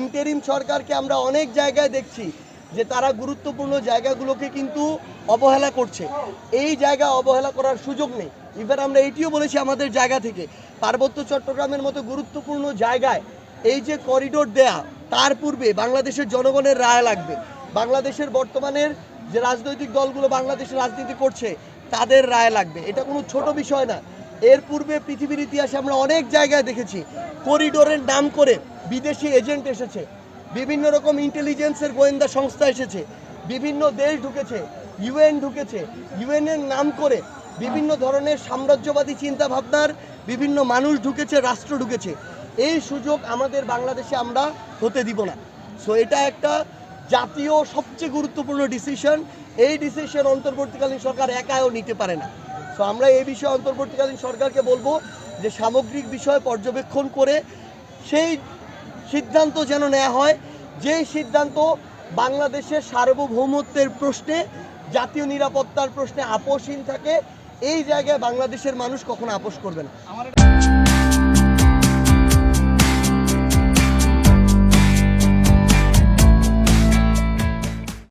Interim সরকারকে আমরা অনেক জায়গায় দেখছি যে তারা গুরুত্বপূর্ণ জায়গাগুলোকে কিন্তু অবহেলা করছে। এই জায়গা অবহেলা করার সুযোগ নেই। ইভেন আমরা এইটিও বলেছি আমাদের জায়গা থেকে। পার্বত্য চট্টগ্রামের মতো গুরুত্বপূর্ণ জায়গায় এই যে করিডোর দেয়া, তার পূর্বে বাংলাদেশের জনগণের রায় লাগবে। বাংলাদেশের বর্তমানের যে রাজনৈতিক দলগুলো বাংলাদেশে রাজনীতি করছে, তাদের রায় লাগবে। এটা কোনো ছোট বিষয় না। এর পূর্বে পৃথিবীর ইতিহাসে আমরা অনেক জায়গায় দেখেছি, করিডোরের নাম করে বিদেশি এজেন্ট এসেছে, বিভিন্ন রকম ইন্টেলিজেন্সের গোয়েন্দা সংস্থা এসেছে, বিভিন্ন দেশ ঢুকেছে, ইউএন ঢুকেছে ইউএনের নাম করে বিভিন্ন ধরনের সাম্রাজ্যবাদী চিন্তা ভাবনার বিভিন্ন মানুষ ঢুকেছে, রাষ্ট্র ঢুকেছে। এই সুযোগ আমাদের বাংলাদেশে আমরা হতে দিব না। সো এটা একটা জাতীয় সবচেয়ে গুরুত্বপূর্ণ ডিসিশন এই ডিসিশন অন্তর্বর্তীকালীন সরকার একাও নিতে পারে না। সো আমরা এই বিষয়ে অন্তর্বর্তীকালীন সরকারকে বলব যে সামগ্রিক বিষয় পর্যবেক্ষণ করে সেই সিদ্ধান্ত যেন নেওয়া হয়। যে সিদ্ধান্ত বাংলাদেশের সার্বভৌমত্বের প্রশ্নে, জাতীয় নিরাপত্তার প্রশ্নে আপোষহীন থাকে, এই জায়গায় বাংলাদেশের মানুষ কখনো আপোষ করবে না।